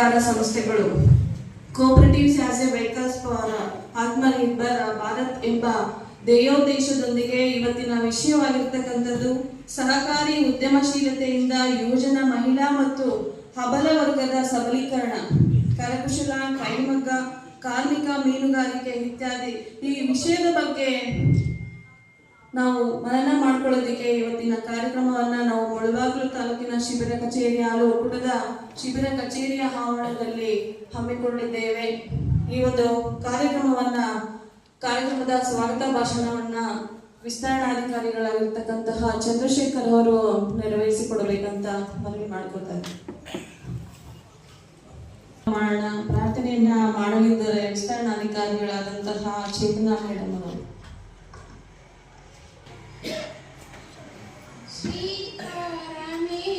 ಸಹಕಾರ ಸಂಸ್ಥೆಗಳು cooperatives as a vehicles for Atmanirbhar Bharat ಎಂಬ ಧ್ಯೇಯೋದ್ದೇಶದೊಂದಿಗೆ ಇವತ್ತಿನ ವಿಷಯವಾಗಿರ್ತಕ್ಕಂಥದ್ದು, ಸಹಕಾರಿ ಉದ್ಯಮಶೀಲತೆಯಿಂದ ಯುವಜನ ಮಹಿಳಾ ಮತ್ತು ಹಬಲ ವರ್ಗದ ಸಬಲೀಕರಣ, ಕರಕುಶಲ, ಕೈಮಗ್ಗ, ಕಾರ್ಮಿಕ ಮೀನುಗಾರಿಕೆ ಇತ್ಯಾದಿ. ಈ ವಿಷಯದ ಬಗ್ಗೆ ನಾವು ಮನನ ಮಾಡ್ಕೊಳ್ಳೋದಕ್ಕೆ ಇವತ್ತಿನ ಕಾರ್ಯಕ್ರಮವನ್ನ ನಾವು ಮುಳಬಾಗಿಲು ತಾಲೂಕಿನ ಶಿಬಿರ ಕಚೇರಿ ಹಾಲು ಒಕ್ಕೂಟದ ಶಿಬಿರ ಕಚೇರಿಯ ಆವರಣದಲ್ಲಿ ಹಮ್ಮಿಕೊಂಡಿದ್ದೇವೆ. ಈ ಒಂದು ಕಾರ್ಯಕ್ರಮವನ್ನ ಕಾರ್ಯಕ್ರಮದ ಸ್ವಾಗತ ಭಾಷಣವನ್ನ ವಿಸ್ತರಣಾಧಿಕಾರಿಗಳಾಗಿರ್ತಕ್ಕಂತಹ ಚಂದ್ರಶೇಖರ್ ಅವರು ನೆರವೇರಿಸಿಕೊಡಬೇಕಂತ ಮನವಿ ಮಾಡ್ಕೊತಾರೆ ಮಾಡೋಣ ಪ್ರಾರ್ಥನೆಯನ್ನ ಮಾಡಲಿದ್ದಾರೆ ವಿಸ್ತರಣಾಧಿಕಾರಿಗಳಾದಂತಹ ಚೇತನಾ ಮೇಡಮ್ ಅವರು. Mommy.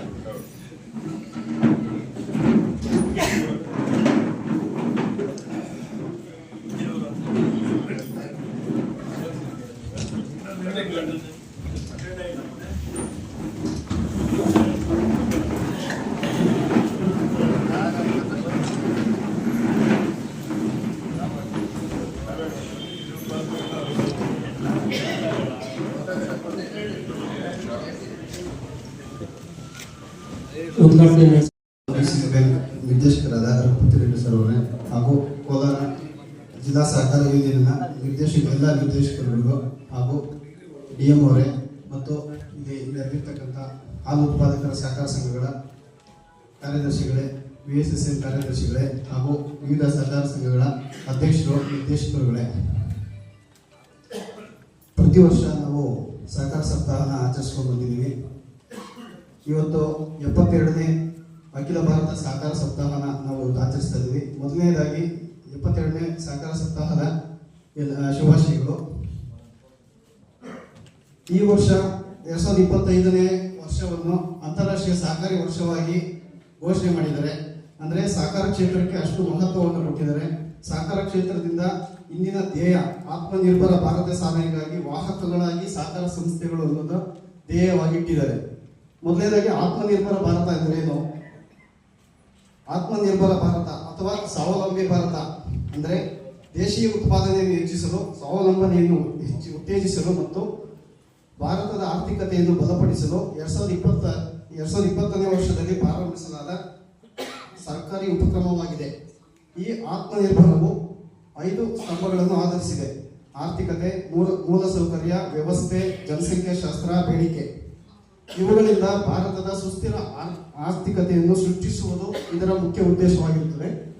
Yeah. ನಿರ್ದೇಶಕರಾದ ರಘುಪತಿ ರೆಡ್ಡಿ ಸರ್ ಅವರೇ ಹಾಗೂ ಕೋಲಾರ ಜಿಲ್ಲಾ ಸಹಕಾರ ಯೋಜನೆಯ ನಿರ್ದೇಶಕ ಎಲ್ಲ ನಿರ್ದೇಶಕರುಗಳಿಗೂ ಹಾಗೂ ಡಿ ಎಂ ಅವರೇ ಮತ್ತು ಇಲ್ಲಿ ಇಲ್ಲಿರ್ತಕ್ಕಂಥ ಹಾಲು ಉತ್ಪಾದಕರ ಸಹಕಾರ ಸಂಘಗಳ ಕಾರ್ಯದರ್ಶಿಗಳೇ ವಿ ಎಸ್ ಎಸ್ ಎನ್ ಕಾರ್ಯದರ್ಶಿಗಳೇ ಹಾಗೂ ವಿವಿಧ ಸಹಕಾರ ಸಂಘಗಳ ಅಧ್ಯಕ್ಷರು ನಿರ್ದೇಶಕರುಗಳೇ. ಪ್ರತಿ ವರ್ಷ ನಾವು ಸಹಕಾರ ಸಪ್ತಾಹನ ಆಚರಿಸ್ಕೊಂಡು ಬಂದಿದ್ದೀವಿ. ಇವತ್ತು ಎಪ್ಪತ್ತೆರಡನೇ ಅಖಿಲ ಭಾರತ ಸಹಕಾರ ಸಪ್ತಾಹನ ನಾವು ಆಚರಿಸ್ತಾ ಇದ್ದೀವಿ. ಮೊದಲನೇದಾಗಿ ಎಪ್ಪತ್ತೆರಡನೇ ಸಹಕಾರ ಸಪ್ತಾಹದ ಶುಭಾಶಯಗಳು. ಈ ವರ್ಷ ಎರಡ್ ಸಾವಿರದ ಇಪ್ಪತ್ತೈದನೇ ವರ್ಷವನ್ನು ಅಂತಾರಾಷ್ಟ್ರೀಯ ಸಹಕಾರಿ ವರ್ಷವಾಗಿ ಘೋಷಣೆ ಮಾಡಿದ್ದಾರೆ. ಅಂದರೆ ಸಹಕಾರ ಕ್ಷೇತ್ರಕ್ಕೆ ಅಷ್ಟು ಮಹತ್ವವನ್ನು ಕೊಟ್ಟಿದ್ದಾರೆ. ಸಹಕಾರ ಕ್ಷೇತ್ರದಿಂದ ಇಂದಿನ ಧ್ಯೇಯ, ಆತ್ಮನಿರ್ಭರ ಭಾರತ ಸಾಧನೆಗಾಗಿ ವಾಹಕಗಳಾಗಿ ಸಹಕಾರ ಸಂಸ್ಥೆಗಳು ಅನ್ನೋದು ಧ್ಯೇಯವಾಗಿ ಇಟ್ಟಿದ್ದಾರೆ ಮೊದಲನೇದಾಗಿ ಆತ್ಮನಿರ್ಭರ ಭಾರತ ಅಂದ್ರೇನು ಆತ್ಮನಿರ್ಭರ ಭಾರತ ಅಥವಾ ಸ್ವಾವಲಂಬಿ ಭಾರತ ಅಂದರೆ ದೇಶೀಯ ಉತ್ಪಾದನೆಯನ್ನು ಹೆಚ್ಚಿಸಲು, ಸ್ವಾವಲಂಬನೆಯನ್ನು ಹೆಚ್ಚು, ಉತ್ತೇಜಿಸಲು ಮತ್ತು ಭಾರತದ ಆರ್ಥಿಕತೆಯನ್ನು ಬಲಪಡಿಸಲು ಎರಡ್ ಸಾವಿರದ ಇಪ್ಪತ್ತ, ಎರಡ್ ಸಾವಿರದ ಇಪ್ಪತ್ತನೇ ವರ್ಷದಲ್ಲಿ ಪ್ರಾರಂಭಿಸಲಾದ ಸರ್ಕಾರಿ ಉಪಕ್ರಮವಾಗಿದೆ. ಈ ಆತ್ಮನಿರ್ಭರವು ಐದು ಸ್ತಂಭಗಳನ್ನು ಆಧರಿಸಿದೆ. ಆರ್ಥಿಕತೆ, ಮೂಲ, ಮೂಲಸೌಕರ್ಯ, ವ್ಯವಸ್ಥೆ ಜನಸಂಖ್ಯಾಶಾಸ್ತ್ರ ಬೇಡಿಕೆ. ಇವುಗಳಿಂದ ಭಾರತದ ಸುಸ್ಥಿರ ಆರ್- ಆರ್ಥಿಕತೆಯನ್ನು ಸೃಷ್ಟಿಸುವುದು ಇದರ ಮುಖ್ಯ ಉದ್ದೇಶವಾಗಿರುತ್ತದೆ.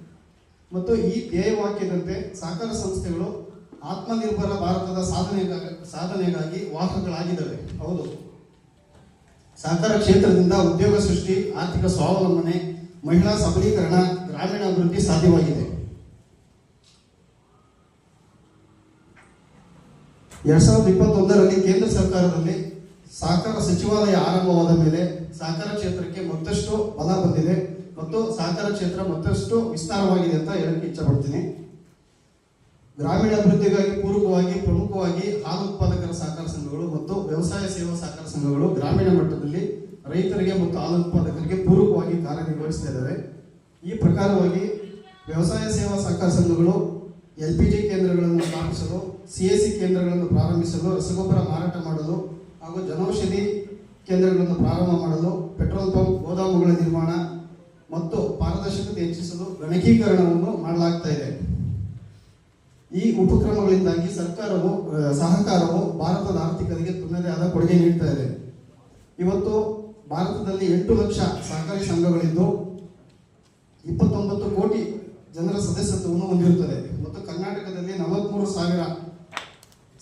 ಮತ್ತು ಈ ಧ್ಯೇಯವಾಕ್ಯದಂತೆ ಸಹಕಾರ ಸಂಸ್ಥೆಗಳು ಆತ್ಮನಿರ್ಭರ ಭಾರತದ ಸಾಧನೆಗಾಗಿ ಸಾಧನೆಗಾಗಿ ವಾಹಕಗಳಾಗಿದ್ದಾವೆ. ಹೌದು. ಸಹಕಾರ ಕ್ಷೇತ್ರದಿಂದ ಉದ್ಯೋಗ ಸೃಷ್ಟಿ, ಆರ್ಥಿಕ ಸ್ವಾವಲಂಬನೆ, ಮಹಿಳಾ ಸಬಲೀಕರಣ ಗ್ರಾಮೀಣ ಅಭಿವೃದ್ಧಿ ಸಾಧ್ಯವಾಗಿದೆ. ಎರಡ್ ಸಾವಿರದ ಇಪ್ಪತ್ತೊಂದರಲ್ಲಿ ಕೇಂದ್ರ ಸರ್ಕಾರದಲ್ಲಿ ಸಹಕಾರ ಸಚಿವಾಲಯ ಆರಂಭವಾದ ಮೇಲೆ ಸಹಕಾರ ಕ್ಷೇತ್ರಕ್ಕೆ ಮತ್ತಷ್ಟು ಬಲ ಬಂದಿದೆ ಮತ್ತು ಸಹಕಾರ ಕ್ಷೇತ್ರ ಮತ್ತಷ್ಟು ವಿಸ್ತಾರವಾಗಿದೆ ಅಂತ ಹೇಳಕ್ಕೆ ಇಚ್ಛಪಡ್ತೀನಿ. ಗ್ರಾಮೀಣ ಅಭಿವೃದ್ಧಿಗಾಗಿ ಪೂರಕವಾಗಿ, ಪ್ರಮುಖವಾಗಿ ಹಾಲು ಉತ್ಪಾದಕರ ಸಹಕಾರ ಸಂಘಗಳು ಮತ್ತು ವ್ಯವಸಾಯ ಸೇವಾ ಸಹಕಾರ ಸಂಘಗಳು ಗ್ರಾಮೀಣ ಮಟ್ಟದಲ್ಲಿ ರೈತರಿಗೆ ಮತ್ತು ಹಾಲು ಉತ್ಪಾದಕರಿಗೆ ಪೂರಕವಾಗಿ ಕಾರ್ಯನಿರ್ವಹಿಸ್ತಾ ಇದ್ದಾವೆ. ಈ ಪ್ರಕಾರವಾಗಿ ವ್ಯವಸಾಯ ಸೇವಾ ಸಹಕಾರ ಸಂಘಗಳು ಎಲ್ ಪಿ ಜಿ ಕೇಂದ್ರಗಳನ್ನು ಸ್ಥಾಪಿಸಲು, ಸಿ ಎಸ್ ಸಿ ಕೇಂದ್ರಗಳನ್ನು ಪ್ರಾರಂಭಿಸಲು, ರಸಗೊಬ್ಬರ ಮಾರಾಟ ಮಾಡಲು ಹಾಗೂ ಜನೌಷಧಿ ಕೇಂದ್ರಗಳನ್ನು ಪ್ರಾರಂಭ ಮಾಡಲು ಪೆಟ್ರೋಲ್ ಪಂಪ್, ಗೋದಾಮುಗಳ ನಿರ್ಮಾಣ ಮತ್ತು ಪಾರದರ್ಶಕತೆ ಹೆಚ್ಚಿಸಲು ಗಣಕೀಕರಣವನ್ನು ಮಾಡಲಾಗ್ತಾ ಇದೆ. ಈ ಉಪಕ್ರಮಗಳಿಂದಾಗಿ ಸರ್ಕಾರವು ಸಹಕಾರವು ಭಾರತದ ಆರ್ಥಿಕತೆಗೆ ತನ್ನದೇ ಆದ ಕೊಡುಗೆ ನೀಡ್ತಾ ಇದೆ. ಇವತ್ತು ಭಾರತದಲ್ಲಿ ಎಂಟು ಲಕ್ಷ ಸಹಕಾರಿ ಸಂಘಗಳಿದ್ದು ಇಪ್ಪತ್ತೊಂಬತ್ತು ಕೋಟಿ ಜನರ ಸದಸ್ಯತ್ವವನ್ನು ಹೊಂದಿರುತ್ತದೆ. ಮತ್ತು ಕರ್ನಾಟಕದಲ್ಲಿ ನಲವತ್ಮೂರು ಸಾವಿರ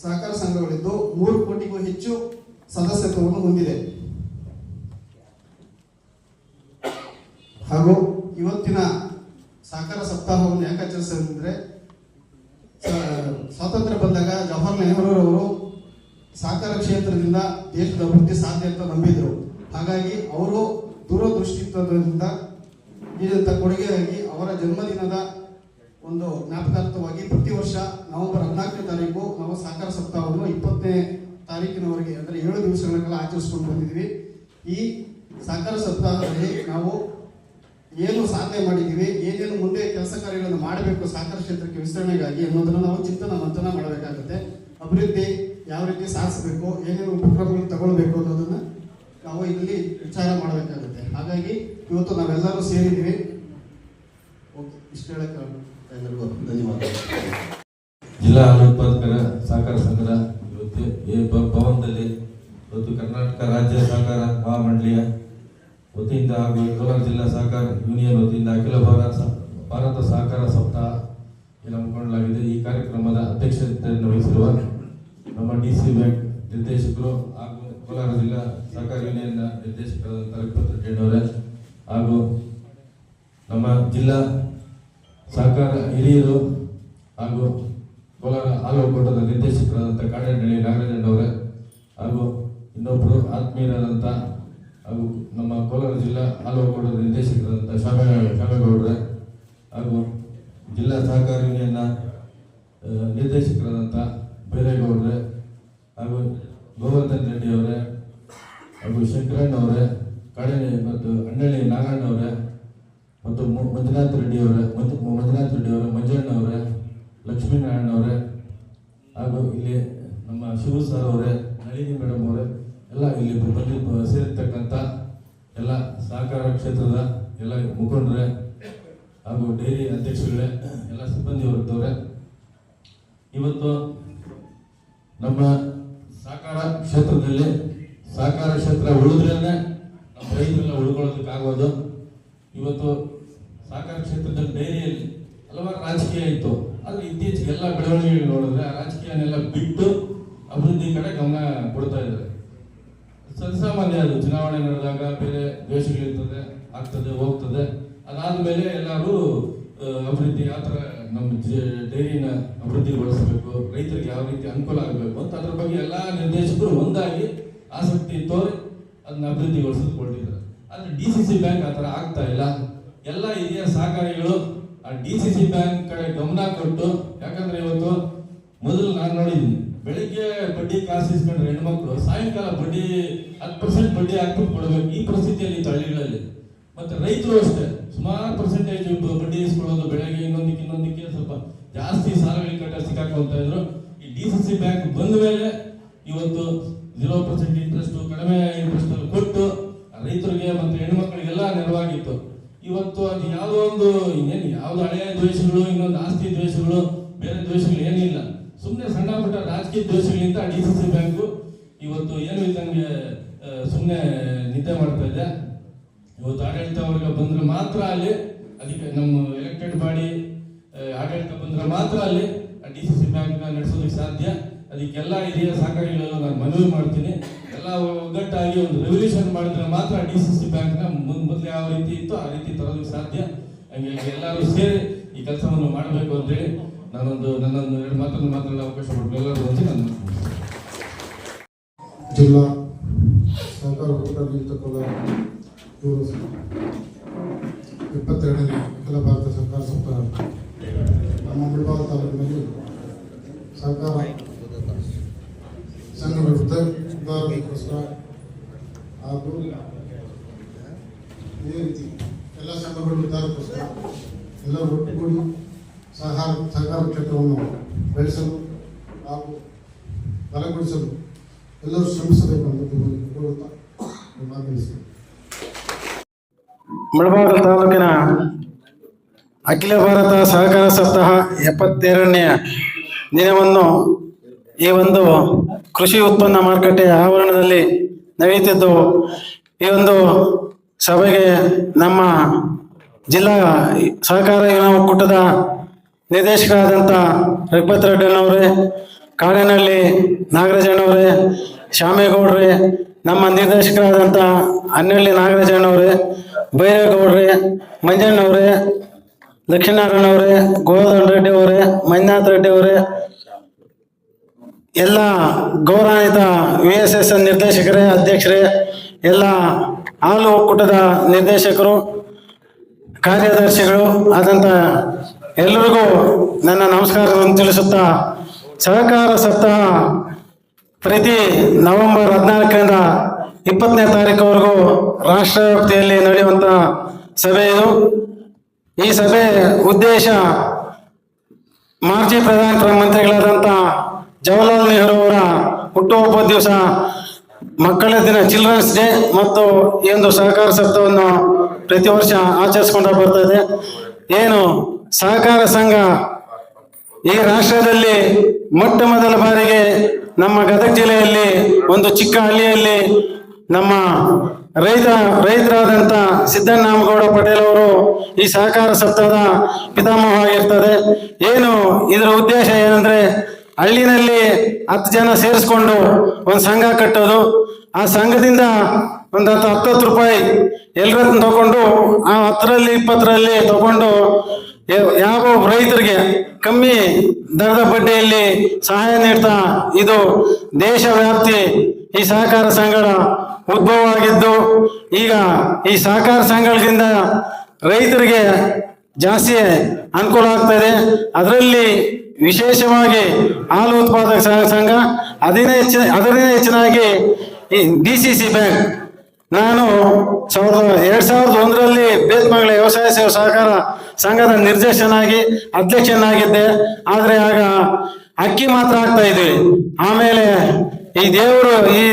ಸಹಕಾರ ಸಂಘಗಳಿದ್ದು ಮೂರು ಕೋಟಿಗೂ ಹೆಚ್ಚು ಸದಸ್ಯತ್ವವನ್ನು ಹೊಂದಿದೆ. ಹಾಗೂ ಇವತ್ತಿನ ಸಹಕಾರ ಸಪ್ತಾಹವನ್ನು ಯಾಕೆ ಆಚರಿಸಿದ್ರೆ ಸ್ವಾತಂತ್ರ್ಯ ಬಂದಾಗ ಜವಾಹರ್ಲಾಲ್ ನೆಹರು ಅವರು ಸಹಕಾರ ಕ್ಷೇತ್ರದಿಂದ ದೇಶದ ಅಭಿವೃದ್ಧಿ ಸಾಧ್ಯ ಅಂತ ನಂಬಿದ್ರು. ಹಾಗಾಗಿ ಅವರು ದೂರದೃಷ್ಟಿತ್ವದಿಂದ ನೀಡಿದಂಥ ಕೊಡುಗೆಯಾಗಿ ಅವರ ಜನ್ಮದಿನದ ಒಂದು ಜ್ಞಾಪಕಾರ್ಥವಾಗಿ ಪ್ರತಿ ವರ್ಷ ನವೆಂಬರ್ ಹದಿನಾಲ್ಕನೇ ತಾರೀಕು ನಾವು ಸಹಕಾರ ಸಪ್ತಾಹವನ್ನು ಇಪ್ಪತ್ತನೇ ತಾರೀಕಿನವರೆಗೆ ಅಂದರೆ ಏಳು ದಿವಸಗಳ ಕಾಲ ಆಚರಿಸ್ಕೊಂಡು ಬಂದಿದ್ದೀವಿ. ಈ ಸಹಕಾರ ಸಪ್ತಾಹದಲ್ಲಿ ನಾವು ಏನು ಸಾಧನೆ ಮಾಡಿದ್ದೀವಿ, ಏನೇನು ಮುಂದೆ ಕೆಲಸ ಕಾರ್ಯಗಳನ್ನು ಮಾಡಬೇಕು ಸಹಕಾರ ಕ್ಷೇತ್ರಕ್ಕೆ ವಿಸ್ತರಣೆಗಾಗಿ ಅನ್ನೋದನ್ನು ನಾವು ಚಿಂತನ ಮಂಥನ ಮಾಡಬೇಕಾಗುತ್ತೆ. ಅಭಿವೃದ್ಧಿ ಯಾವ ರೀತಿ ಸಾಧಿಸಬೇಕು, ಏನೇನು ಉಪಕ್ರಮಗಳು ತಗೊಳ್ಬೇಕು ಅನ್ನೋದನ್ನು ನಾವು ಇಲ್ಲಿ ವಿಚಾರ ಮಾಡಬೇಕಾಗುತ್ತೆ. ಹಾಗಾಗಿ ಇವತ್ತು ನಾವೆಲ್ಲರೂ ಸೇರಿದ್ದೀವಿ. ಓಕೆ, ಇಷ್ಟು ಹೇಳಕ್ಕೆ ಎಲ್ಲರಿಗೂ ಧನ್ಯವಾದ ಜಿಲ್ಲಾ ಅನುತ್ಪಾದಕರ ಸಹಕಾರ ಸಂಘದ ಭವನದಲ್ಲಿ ಮತ್ತು ಕರ್ನಾಟಕ ರಾಜ್ಯ ಸಹಕಾರ ಮಹಾಮಂಡಳಿಯ ವತಿಯಿಂದ ಹಾಗೂ ಕೋಲಾರ ಜಿಲ್ಲಾ ಸಹಕಾರ ಯೂನಿಯನ್ ವತಿಯಿಂದ ಅಖಿಲ ಭಾರತ ಭಾರತ ಸಹಕಾರ ಸಪ್ತಾಹ ಹಮ್ಮಿಕೊಳ್ಳಲಾಗಿದೆ ಈ ಕಾರ್ಯಕ್ರಮದ ಅಧ್ಯಕ್ಷತೆಯನ್ನು ವಹಿಸಿರುವ ನಮ್ಮ ಡಿ ಸಿ ಬ್ಯಾಂಕ್ ನಿರ್ದೇಶಕರು ಹಾಗೂ ಕೋಲಾರ ಜಿಲ್ಲಾ ಸಹಕಾರ ಯೂನಿಯನ್ನ ನಿರ್ದೇಶಕರಾದಂಥ ರಘುಪತ್ ರೆಡ್ಡಿ ಅವರೇ ಹಾಗೂ ನಮ್ಮ ಜಿಲ್ಲಾ ಸಹಕಾರ ಹಿರಿಯರು ಹಾಗೂ ಕೋಲಾರ ಹಾಲು ಒಕ್ಕೂಟದ ನಿರ್ದೇಶಕರಾದಂಥ ಕಾಡನಹಳ್ಳಿ ನಾಗರಾಜಣ್ಣವರೇ ಹಾಗೂ ಇನ್ನೊಬ್ಬರು ಆತ್ಮೀಯರಾದಂಥ ಹಾಗೂ ನಮ್ಮ ಕೋಲಾರ ಜಿಲ್ಲಾ ಹಾಲು ಒಕ್ಕೂಟದ ನಿರ್ದೇಶಕರಾದಂಥ ಶಾಮೆ ಶಾಮೇಗೌಡ್ರೆ ಹಾಗೂ ಜಿಲ್ಲಾ ಸಹಕಾರ ಯೂನಿಯನ್ನ ನಿರ್ದೇಶಕರಾದಂಥ ಬೈರೇಗೌಡ್ರೆ ಹಾಗೂ ಗೋವರ್ಧನ್ ರೆಡ್ಡಿ ಅವರೇ ಹಾಗೂ ಶಂಕರಣ್ಣ ಅವರೇ ಮತ್ತು ಅಣ್ಣಳ್ಳಿ ನಾಗಣ್ಣವರೇ ಮತ್ತು ಮಂಜುನಾಥ್ ರೆಡ್ಡಿ ಅವರೇ ಮಂಜು ಮಂಜುನಾಥ್ ರೆಡ್ಡಿ ಅವರೇ ಮಂಜಣ್ಣ ಅವರೇ ಲಕ್ಷ್ಮೀನಾರಾಯಣ ಅವರೇ ಹಾಗೂ ಇಲ್ಲಿ ನಮ್ಮ ಶಿವು ಸರ್ ಅವರೇ, ನಳಿನಿ ಮೇಡಮ್ ಅವರೇ, ಎಲ್ಲ ಇಲ್ಲಿ ಬಂದು ಸೇರಿರ್ತಕ್ಕಂಥ ಎಲ್ಲ ಸಹಕಾರ ಕ್ಷೇತ್ರದ ಎಲ್ಲ ಮುಖಂಡರೇ ಹಾಗೂ ಡೈರಿ ಅಧ್ಯಕ್ಷಗಳೇ ಎಲ್ಲ ಸಿಬ್ಬಂದಿ ವರ್ಗದವರೇ. ಇವತ್ತು ನಮ್ಮ ಸಹಕಾರ ಕ್ಷೇತ್ರದಲ್ಲಿ ಸಹಕಾರ ಕ್ಷೇತ್ರ ಉಳಿದ್ರೇನೆ ನಮ್ಮ ರೈತರೆಲ್ಲ ಉಳ್ಕೊಳ್ಳೋದಕ್ಕಾಗೋದು ಇವತ್ತು ಸಹಕಾರ ಕ್ಷೇತ್ರದಲ್ಲಿ ಡೈರಿಯಲ್ಲಿ ಹಲವಾರು ರಾಜಕೀಯ ಇತ್ತು. ಆದ್ರೆ ಇತ್ತೀಚೆಗೆ ಎಲ್ಲ ಬೆಳವಣಿಗೆ ನೋಡಿದ್ರೆ ರಾಜಕೀಯನೆಲ್ಲ ಬಿಟ್ಟು ಅಭಿವೃದ್ಧಿ ಕಡೆ ಗಮನ ಕೊಡ್ತಾ ಇದ್ದಾರೆ. ಸರ್ಸಾಮಾನ್ಯ ಅದು ಚುನಾವಣೆ ನಡೆದಾಗ ಬೇರೆ ದ್ವೇಷಗಳಿರ್ತದೆ ಆಗ್ತದೆ, ಹೋಗ್ತದೆ. ಅದಾದ್ಮೇಲೆ ಎಲ್ಲರೂ ಅಭಿವೃದ್ಧಿ ಆ ಥರ ನಮ್ಮ ಡೈರಿನ ಅಭಿವೃದ್ಧಿಗೊಳಿಸಬೇಕು ರೈತರಿಗೆ ಯಾವ ರೀತಿ ಅನುಕೂಲ ಆಗಬೇಕು ಅಂತ ಅದ್ರ ಬಗ್ಗೆ ಎಲ್ಲ ನಿರ್ದೇಶಕರು ಒಂದಾಗಿ ಆಸಕ್ತಿ ತೋರಿ ಅದನ್ನ ಅಭಿವೃದ್ಧಿಗೊಳಿಸೋದು ಕೊಟ್ಟಿದ್ದಾರೆ ಆದ್ರೆ ಡಿ ಸಿ ಸಿ ಬ್ಯಾಂಕ್ ಆ ಥರ ಆಗ್ತಾ ಇಲ್ಲ. ಎಲ್ಲ ಹಿರಿಯ ಸಹಕಾರಿಗಳು ಆ ಡಿ ಸಿ ಸಿ ಬ್ಯಾಂಕ್ ಕಡೆ ಗಮನ ಕೊಟ್ಟು, ಯಾಕಂದ್ರೆ ಇವತ್ತು ಮೊದಲು ನಾನು ನೋಡಿದ್ದೀನಿ ಬೆಳಿಗ್ಗೆ ಬಡ್ಡಿ ಕಾಸು ಇಸ್ಕೊಂಡ್ರೆ ಹೆಣ್ಮಕ್ಳು, ಸಾಯಂಕಾಲ ಬಡ್ಡಿ ಹತ್ತು ಪರ್ಸೆಂಟ್ ಬಡ್ಡಿ ಹಾಕ್ಬಿಟ್ಟು ಕೊಡಬೇಕು. ಈ ಪರಿಸ್ಥಿತಿಯಲ್ಲಿ ಹಳ್ಳಿಗಳಲ್ಲಿ. ಮತ್ತೆ ರೈತರು ಅಷ್ಟೇ, ಸುಮಾರು ಪರ್ಸೆಂಟೇಜ್ ಬಡ್ಡಿ ಇಸ್ಕೊಳ್ಳೋದು, ಬೆಳಗ್ಗೆ ಇನ್ನೊಂದಕ್ಕೆ ಇನ್ನೊಂದಕ್ಕೆ ಸ್ವಲ್ಪ ಜಾಸ್ತಿ ಸಾಲಗಳ ಕಟ್ಟ ಸಿಕ್ಕಾಕೊಂತ ಇದ್ರು. ಈ ಡಿ ಸಿ ಸಿ ಬ್ಯಾಂಕ್ ಬಂದ ಮೇಲೆ ಇವತ್ತು ಜೀರೋ ಪರ್ಸೆಂಟ್ ಇಂಟ್ರೆಸ್ಟ್ ಕಡಿಮೆ ಇಂಟ್ರೆಸ್ಟ್ ಕೊಟ್ಟು, ರೈತರಿಗೆ ಮತ್ತೆ ಹೆಣ್ಮಕ್ಳಿಗೆಲ್ಲ ನೆರವಾಗಿತ್ತು. ಇವತ್ತು ಅದು ಯಾವುದೋ ಒಂದು ಇನ್ನೇನು ಯಾವ್ದು ಹಳೆಯ ದ್ವೇಷಗಳು, ಇನ್ನೊಂದು ಆಸ್ತಿ ದ್ವೇಷಗಳು, ಬೇರೆ ದ್ವೇಷಗಳು ಏನಿಲ್ಲ ಸುಮ್ಮನೆ ಸಣ್ಣ ಪುಟ್ಟ ರಾಜಕೀಯ ದ್ವೇಷಗಳಿಂದ ಡಿ ಸಿ ಸಿ ಬ್ಯಾಂಕು ಇವತ್ತು ಏನು ಇದ್ದಂಗೆ ಸುಮ್ಮನೆ ನಿದ್ದೆ ಮಾಡ್ತಾ ಇದೆ. ಇವತ್ತು ಆಡಳಿತ ವರ್ಗ ಬಂದ್ರೆ ಮಾತ್ರ ಅಲ್ಲಿ, ಅದಕ್ಕೆ ನಮ್ಮ ಎಲೆಕ್ಟೆಡ್ ಬಾಡಿ ಆಡಳಿತ ಬಂದ್ರೆ ಮಾತ್ರ ಅಲ್ಲಿ ಡಿ ಸಿ ಸಿ ಬ್ಯಾಂಕ್ನ ನಡೆಸೋದಕ್ಕೆ ಸಾಧ್ಯ. ಅದಕ್ಕೆಲ್ಲ ಹಿರಿಯ ಸಹಕಾರಿಗಳೆಲ್ಲ ನಾನು ಮನವಿ ಮಾಡ್ತೀನಿ. ಎಲ್ಲ ಒಗ್ಗಟ್ಟಾಗಿ ಒಂದು ರೆವಲ್ಯೂಷನ್ ಮಾಡಿದ್ರೆ ಮಾತ್ರ ಡಿ ಸಿ ಸಿ ಬ್ಯಾಂಕ್ನ ಮುಂದ್ ಮೊದಲು ಯಾವ ರೀತಿ ಇತ್ತು ಆ ರೀತಿ ತರಲು ಸಾಧ್ಯ. ಎಲ್ಲರೂ ಸೇರಿ ಈ ಕೆಲಸವನ್ನು ಮಾಡಬೇಕು ಅಂತೇಳಿ ನಾನೊಂದು, ನನ್ನೊಂದು ಎರಡು ಮಾತನ್ನು ಮಾತಾಡಲು ಅವಕಾಶ ಕೊಟ್ಟು ಎಲ್ಲರೂ ನನ್ನ ಜಿಲ್ಲಾ ಸಹಕಾರ ಒಕ್ಕೂಟ ನಿಯುಕ್ತ ಕೋಲಾರ ಇವರು ಇಪ್ಪತ್ತೆರಡನೇ ಅಖಿಲ ಭಾರತ ಸರ್ಕಾರ ಸಪ್ತಾಹ ನಮ್ಮ ಮುಳಬಾಗ ತಾಲೂಕಿನಲ್ಲಿ ಸಹಕಾರ ಸಂಘಗಳ ಉದಾಹರಣೆಗೋಸ್ಕರ ಹಾಗೂ ಇದೇ ರೀತಿ ಎಲ್ಲ ಸಂಘಗಳು ಉದ್ದಾರಕ್ಕೋಸ್ಕರ ಎಲ್ಲ ಒಟ್ಟುಗೂಡಿ ಸಹಕಾರ ಸಹಕಾರ ಕ್ಷೇತ್ರವನ್ನು ಬೆಳೆಸಲು ಹಾಗೂ ಬಲಗೊಳಿಸಲು ಎಲ್ಲರೂ ಶ್ರಮಿಸಬೇಕು ಅನ್ನೋದು ಕೋರುತ್ತಾ ಮುಳಬಾಗಿಲು ತಾಲೂಕಿನ ಅಖಿಲ ಭಾರತ ಸಹಕಾರ ಸಪ್ತಾಹ ಎಪ್ಪತ್ತೆರಡನೆಯ ದಿನವನ್ನು ಈ ಒಂದು ಕೃಷಿ ಉತ್ಪನ್ನ ಮಾರುಕಟ್ಟೆಯ ಆವರಣದಲ್ಲಿ ನಡೆಯುತ್ತಿದ್ದು ಈ ಒಂದು ಸಭೆಗೆ ನಮ್ಮ ಜಿಲ್ಲಾ ಸಹಕಾರ ಒಕ್ಕೂಟದ ನಿರ್ದೇಶಕರಾದಂಥ ರಘುಪತ್ ರೆಡ್ಡನವರೇ, ಕಾಡೇನಹಳ್ಳಿ ನಾಗರಾಜಣ್ಣವರೇ ಶ್ಯಾಮೇಗೌಡ್ರೆ ನಮ್ಮ ನಿರ್ದೇಶಕರಾದಂಥ ಹನ್ನಳ್ಳಿ ನಾಗರಾಜಣ್ಣವರೇ, ಬೈರೇಗೌಡ್ರೆ, ಮಂಜಣ್ಣವರೇ ಲಕ್ಷ್ಮೀನಾರಾಯಣ ಅವರೇ ಗೋವರ್ಧನ್ ರೆಡ್ಡಿ ಅವರೇ, ಮಂಜುನಾಥ್ ರೆಡ್ಡಿ ಅವರೇ ಎಲ್ಲ ಗೌರವಾನ್ವಿತ ವಿ ಎಸ್ ಎಸ್ ಎನ್ ನಿರ್ದೇಶಕರೇ, ಅಧ್ಯಕ್ಷರೇ, ಎಲ್ಲ ಹಾಲು ಒಕ್ಕೂಟದ ನಿರ್ದೇಶಕರು, ಕಾರ್ಯದರ್ಶಿಗಳು ಆದಂಥ ಎಲ್ಲರಿಗೂ ನನ್ನ ನಮಸ್ಕಾರವನ್ನು ತಿಳಿಸುತ್ತಾ ಸಹಕಾರ ಸಪ್ತಾಹ ಪ್ರತಿ ನವೆಂಬರ್ ಹದಿನಾಲ್ಕರಿಂದ ಇಪ್ಪತ್ತನೇ ತಾರೀಕುವರೆಗೂ ರಾಷ್ಟ್ರ ವ್ಯಾಪ್ತಿಯಲ್ಲಿ ನಡೆಯುವಂಥ ಸಭೆ ಇದು. ಈ ಸಭೆ ಉದ್ದೇಶ ಮಾಜಿ ಪ್ರಧಾನ ಮಂತ್ರಿಗಳಾದಂಥ ಜವಾಹರ್ಲಾಲ್ ನೆಹರು ಅವರ ಹುಟ್ಟುಹಬ್ಬ ದಿವಸ ಮಕ್ಕಳ ದಿನ ಚಿಲ್ಡ್ರನ್ಸ್ ಡೇ ಮತ್ತು ಈ ಸಹಕಾರ ಸಪ್ತವನ್ನು ಪ್ರತಿ ವರ್ಷ ಆಚರಿಸ್ಕೊಂಡು ಬರ್ತಾ ಏನು ಸಹಕಾರ ಸಂಘ ಈ ರಾಷ್ಟ್ರದಲ್ಲಿ ಮೊಟ್ಟ ಮೊದಲ ಬಾರಿಗೆ ನಮ್ಮ ಗದಗ ಜಿಲ್ಲೆಯಲ್ಲಿ, ಒಂದು ಚಿಕ್ಕ ಹಳ್ಳಿಯಲ್ಲಿ ನಮ್ಮ ರೈತ, ರೈತರಾದಂಥ ಸಿದ್ದಣ್ಣಾಮಗೌಡ ಪಟೇಲ್ ಅವರು ಈ ಸಹಕಾರ ಸಪ್ತಾಹದ ಪಿತಾಮಹವಾಗಿರ್ತದೆ ಏನು ಇದರ ಉದ್ದೇಶ ಏನಂದ್ರೆ ಹಳ್ಳಿನಲ್ಲಿ ಹತ್ತು ಜನ ಸೇರಿಸ್ಕೊಂಡು ಒಂದು ಸಂಘ ಕಟ್ಟೋದು. ಆ ಸಂಘದಿಂದ ಒಂದು ಹತ್ತು, ಹತ್ತತ್ತು ರೂಪಾಯಿ ಎಲ್ಲರನ್ನ ತಗೊಂಡು ಆ ಹತ್ತರಲ್ಲಿ, ಇಪ್ಪತ್ತರಲ್ಲಿ ತಗೊಂಡು ಯಾವ ರೈತರಿಗೆ ಕಮ್ಮಿ ದರದ ಬಡ್ಡಿಯಲ್ಲಿ ಸಹಾಯ ನೀಡ್ತಾ ಇದು ದೇಶ ವ್ಯಾಪ್ತಿ ಈ ಸಹಕಾರ ಸಂಘಗಳ ಉದ್ಭವ ಆಗಿದ್ದು, ಈಗ ಈ ಸಹಕಾರ ಸಂಘಗಳಿಂದ ರೈತರಿಗೆ ಜಾಸ್ತಿ ಅನುಕೂಲ ಆಗ್ತಾ ಇದೆ. ಅದರಲ್ಲಿ ವಿಶೇಷವಾಗಿ ಹಾಲು ಉತ್ಪಾದಕ ಸಹ ಸಂಘ, ಅದಿನೇ ಹೆಚ್ಚಿನ, ಅದರಿಂದ ಹೆಚ್ಚಿನಾಗಿ ಡಿ ಸಿ ಸಿ ಬ್ಯಾಂಕ್. ನಾನು ಸಾವಿರದ, ಎರಡ್ ಸಾವಿರದ ಒಂದರಲ್ಲಿ ಬೇತ್ಮಂಗಲ ವ್ಯವಸಾಯ ಸೇವಾ ಸಹಕಾರ ಸಂಘದ ನಿರ್ದೇಶನಾಗಿ ಅಧ್ಯಕ್ಷನಾಗಿದ್ದೆ. ಆದರೆ ಆಗ ಅಕ್ಕಿ ಮಾತ್ರ ಆಗ್ತಾ ಇದ್ವಿ. ಆಮೇಲೆ ಈ ದೇವರು ಈ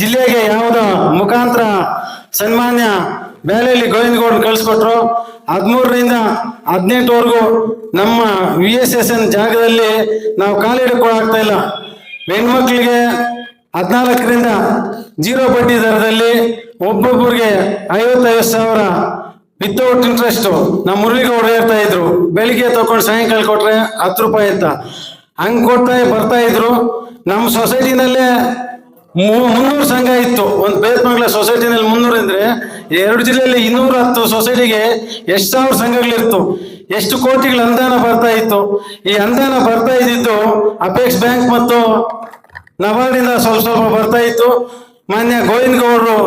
ಜಿಲ್ಲೆಗೆ ಯಾವುದೋ ಮುಖಾಂತರ ಸನ್ಮಾನ್ಯ ಬೇಲೆಯಲ್ಲಿ ಗೋವಿಂದಗೌಡ ಕಳಿಸ್ಕೊಟ್ರು. ಹದಿಮೂರರಿಂದ ಹದಿನೆಂಟುವರೆಗೂ ನಮ್ಮ ವಿ ಎಸ್ ಎಸ್ ಎನ್ ಜಾಗದಲ್ಲಿ ನಾವು ಕಾಲಿಡಕ್ಕಾಗ್ತಾ ಇಲ್ಲ. ಹೆಣ್ಮಕ್ಳಿಗೆ ಹದಿನಾಲ್ಕರಿಂದ ಜೀರೋ ಬಡ್ಡಿ ದರದಲ್ಲಿ ಒಬ್ಬೊಬ್ಬರಿಗೆ ಐವತ್ತೈದು ಸಾವಿರ ವಿತೌಟ್ ಇಂಟ್ರೆಸ್ಟ್ ನಮ್ಮ ಮುರಳಿಗೌಡ ಹೇಳ್ತಾ ಇದ್ರು, ಬೆಳಿಗ್ಗೆ ತಗೊಂಡು ಸಾಯಂಕಾಲ ಕೊಟ್ರೆ ಹತ್ತು ರೂಪಾಯಿ ಅಂತ. ಹಂಗೆ ಕೊಡ್ತಾ ಬರ್ತಾ ಇದ್ರು. ನಮ್ಮ ಸೊಸೈಟಿನಲ್ಲೇ ಮುನ್ನೂರು ಸಂಘ ಇತ್ತು. ಒಂದು ಬೇತ್ಮಂಗ್ಲ ಸೊಸೈಟಿನಲ್ಲಿ ಎರಡು ಜಿಲ್ಲೆಯಲ್ಲಿ ಇನ್ನೂರ ಹತ್ತು ಸೊಸೈಟಿಗೆ ಎಷ್ಟು ಸಾವಿರ ಸಂಘಗಳಿರ್ತು, ಎಷ್ಟು ಕೋಟಿಗಳ ಅನುದಾನ ಬರ್ತಾ ಇತ್ತು? ಈ ಅನುದಾನ ಬರ್ತಾ ಇದ್ದಿದ್ದು ಅಪೆಕ್ಸ್ ಬ್ಯಾಂಕ್ ಮತ್ತು ನಬಾರ್ಡಿಂದ ಸ್ವಲ್ಪ ಸ್ವಲ್ಪ ಬರ್ತಾ ಇತ್ತು. ಮಾನ್ಯ ಗೋವಿಂದ ಗೌಡರು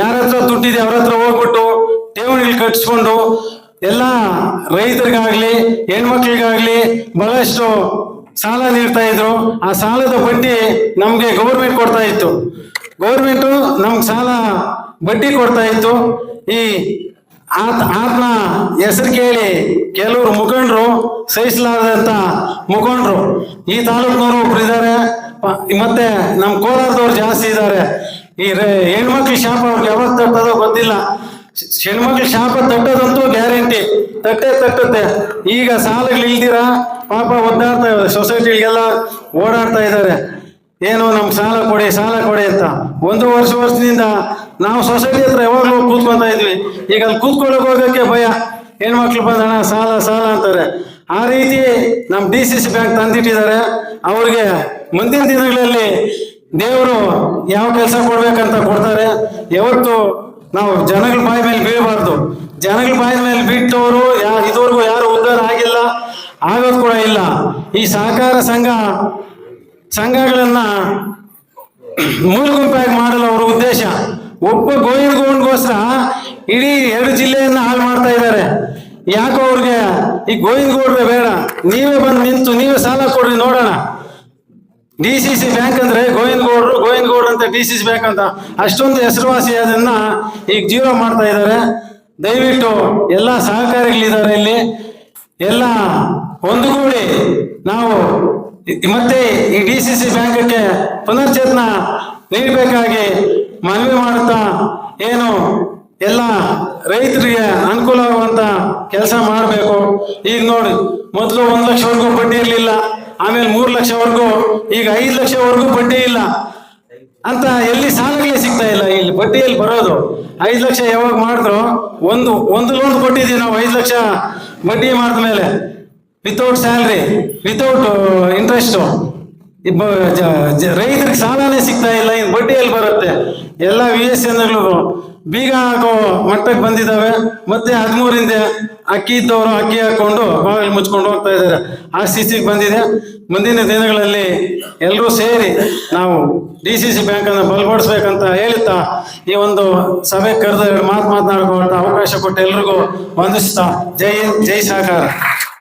ಯಾರ ಹತ್ರ ದುಡ್ಡಿದೆ ಅವ್ರ ಹತ್ರ ಹೋಗ್ಬಿಟ್ಟು ಠೇವಣಿಗಳು ಕಟ್ಸ್ಕೊಂಡು ಎಲ್ಲ ರೈತರಿಗಾಗ್ಲಿ, ಹೆಣ್ಮಕ್ಳಿಗಾಗ್ಲಿ ಬಹಳಷ್ಟು ಸಾಲ ನೀಡ್ತಾ ಇದ್ರು. ಆ ಸಾಲದ ಬಡ್ಡಿ ನಮ್ಗೆ ಗೌರ್ಮೆಂಟ್ ಕೊಡ್ತಾ ಇತ್ತು. ಗೌರ್ಮೆಂಟು ನಮ್ಗೆ ಸಾಲ ಬಡ್ಡಿ ಕೊಡ್ತಾ ಇತ್ತು. ಈ ಆತ ಆತನ ಹೆಸರು ಕೇಳಿ ಕೆಲವರು ಮುಖಂಡರು ಸಹಿಸಲಾರದಂತ ಮುಖಂಡರು. ಈ ತಾಲೂಕಿನವರು ಒಬ್ರು ಇದ್ದಾರೆ ಮತ್ತೆ ನಮ್ಮ ಕೋಲಾರದವ್ರು ಜಾಸ್ತಿ ಇದ್ದಾರೆ ಈ ಹೆಣ್ಮಕ್ಳ ಶಾಪ ಅವ್ರಿಗೆ ಯಾವಾಗ ತಟ್ಟೋದೋ ಗೊತ್ತಿಲ್ಲ. ಹೆಣ್ಮಕ್ಳ ಶಾಪ ತಟ್ಟೋದಂತೂ ಗ್ಯಾರಂಟಿ. ತಟ್ಟೆ ತಟ್ಟುತ್ತೆ. ಈಗ ಸಾಲಗಳು ಇಲ್ದಿರ ಪಾಪ ಒದ್ದಾಡ್ತಾ ಸೊಸೈಟಿಗಳಿಗೆಲ್ಲ ಓಡಾಡ್ತಾ ಇದ್ದಾರೆ ಏನು, ನಮ್ಗೆ ಸಾಲ ಕೊಡಿ ಸಾಲ ಕೊಡಿ ಅಂತ. ಒಂದು ವರ್ಷ ವರ್ಷದಿಂದ ನಾವು ಸೊಸೈಟಿ ಹತ್ರ ಯಾವಾಗಲೂ ಕೂತ್ಕೊಂತ ಇದ್ವಿ. ಈಗ ಅಲ್ಲಿ ಕೂತ್ಕೊಳ್ಳೋಕೆ ಹೋಗೋಕ್ಕೆ ಭಯ. ಹೆಣ್ಮಕ್ಳು ಬಂದಣ ಸಾಲ ಸಾಲ ಅಂತಾರೆ. ಆ ರೀತಿ ನಮ್ಮ ಡಿ ಸಿ ಸಿ ಬ್ಯಾಂಕ್ ತಂದಿಟ್ಟಿದ್ದಾರೆ. ಅವ್ರಿಗೆ ಮುಂದಿನ ದಿನಗಳಲ್ಲಿ ದೇವರು ಯಾವ ಕೆಲಸ ಕೊಡ್ಬೇಕಂತ ಕೊಡ್ತಾರೆ. ಯಾವತ್ತು ನಾವು ಜನಗಳ ಬಾಯಿ ಮೇಲೆ ಬೀಳಬಾರ್ದು. ಜನಗಳ ಬಾಯಿ ಮೇಲೆ ಬಿಟ್ಟವರು ಯಾ ಇದುವರೆಗೂ ಯಾರು ಉದ್ಧಾರ ಆಗಿಲ್ಲ. ಆಗೋದು ಕೂಡ ಇಲ್ಲ. ಈ ಸಹಕಾರ ಸಂಘ ಸಂಘಗಳನ್ನ ಮೂರು ಗುಂಪಾಗಿ ಮಾಡಲು ಅವರ ಉದ್ದೇಶ. ಒಬ್ಬ ಗೋವಿಂದ ಗೋವಿಂದಗೋಸ್ಕರ ಇಡೀ ಎರಡು ಜಿಲ್ಲೆಯನ್ನ ಹಾಳು ಮಾಡ್ತಾ ಇದ್ದಾರೆ. ಯಾಕೋ ಅವ್ರಿಗೆ ಈ ಗೋವಿಂದ ಗೌಡ್ರೆ ಬೇಡ. ನೀವೇ ಬಂದು ನಿಂತು ನೀವೇ ಸಾಲ ಕೊಡ್ರಿ, ನೋಡೋಣ. ಡಿ ಸಿ ಸಿ ಬ್ಯಾಂಕ್ ಅಂದ್ರೆ ಗೋವಿಂದ ಗೌಡ್ರು ಗೋವಿಂದ ಗೌಡ್ರು ಅಂತ ಡಿ ಸಿ ಸಿ ಬ್ಯಾಂಕ್ ಅಂತ ಅಷ್ಟೊಂದು ಹೆಸರುವಾಸಿ ಅದನ್ನ ಈಗ ಜೀರೋ ಮಾಡ್ತಾ ಇದ್ದಾರೆ. ದಯವಿಟ್ಟು ಎಲ್ಲ ಸಹಕಾರಿಗಳಿದ್ದಾರೆ ಇಲ್ಲಿ. ಎಲ್ಲ ಒಂದುಗೂಡಿ ನಾವು ಮತ್ತೆ ಈ ಡಿ ಸಿ ಸಿ ಬ್ಯಾಂಕಕ್ಕೆ ಪುನರ್ಚೇತನ ನೀಡಬೇಕಾಗಿ ಮನವಿ ಮಾಡುತ್ತಾ ಏನು ಎಲ್ಲ ರೈತರಿಗೆ ಅನುಕೂಲ ಆಗುವಂತ ಕೆಲಸ ಮಾಡಬೇಕು. ಈಗ ನೋಡಿ, ಮೊದಲು ಒಂದು ಲಕ್ಷವರೆಗೂ ಬಡ್ಡಿ ಇರಲಿಲ್ಲ, ಆಮೇಲೆ ಮೂರು ಲಕ್ಷವರೆಗೂ ಈಗ ಐದು ಲಕ್ಷವರೆಗೂ ಬಡ್ಡಿ ಇಲ್ಲ. ಅಂತ ಎಲ್ಲಿ ಸಾಲಗಳೇ ಸಿಗ್ತಾ ಇಲ್ಲ, ಇಲ್ಲಿ ಬಡ್ಡಿಯಲ್ಲಿ ಬರೋದು. ಐದು ಲಕ್ಷ ಯಾವಾಗ ಮಾಡಿದ್ರು, ಒಂದು ಒಂದು ಲೋನ್ ಕೊಟ್ಟಿದ್ದೀವಿ ನಾವು, ಐದು ಲಕ್ಷ ಬಡ್ಡಿ ಮಾಡಿದ ಮೇಲೆ ವಿತೌಟ್ ಸ್ಯಾಲ್ರಿ ವಿತೌಟ್ ಇಂಟ್ರೆಸ್ಟ್ ರೈತರಿಗೆ ಸಾಲನೇ ಸಿಗ್ತಾ ಇಲ್ಲ, ಇನ್ನು ಬಡ್ಡಿಯಲ್ಲಿ ಬರುತ್ತೆ. ಎಲ್ಲ ವಿ ಎಸ್ ಎನ್ಗಳು ಬೀಗ ಹಾಕೋ ಮಟ್ಟಕ್ಕೆ ಬಂದಿದ್ದಾವೆ. ಮತ್ತೆ ಹದಿಮೂರಿಂದ ಅಕ್ಕಿ ಇದ್ದವರು ಅಕ್ಕಿ ಹಾಕೊಂಡು ಬಾಗಿಲು ಮುಚ್ಕೊಂಡು ಹೋಗ್ತಾ ಇದ್ದಾರೆ. ಆ ಸ್ಥಿತಿಗೆ ಬಂದಿದೆ. ಮುಂದಿನ ದಿನಗಳಲ್ಲಿ ಎಲ್ಲರೂ ಸೇರಿ ನಾವು ಡಿ ಸಿ ಸಿ ಬ್ಯಾಂಕನ್ನು ಬಲಪಡಿಸ್ಬೇಕಂತ ಹೇಳುತ್ತಾ, ಈ ಒಂದು ಸಭೆ ಕರೆದ ಮಾತು ಮಾತನಾಡ್ಕೊಳ್ಳೋ ಅವಕಾಶ ಕೊಟ್ಟು ಎಲ್ರಿಗೂ ವಂದಿಸ್ತಾ, ಜೈ ಜೈ ಸಹಕಾರ.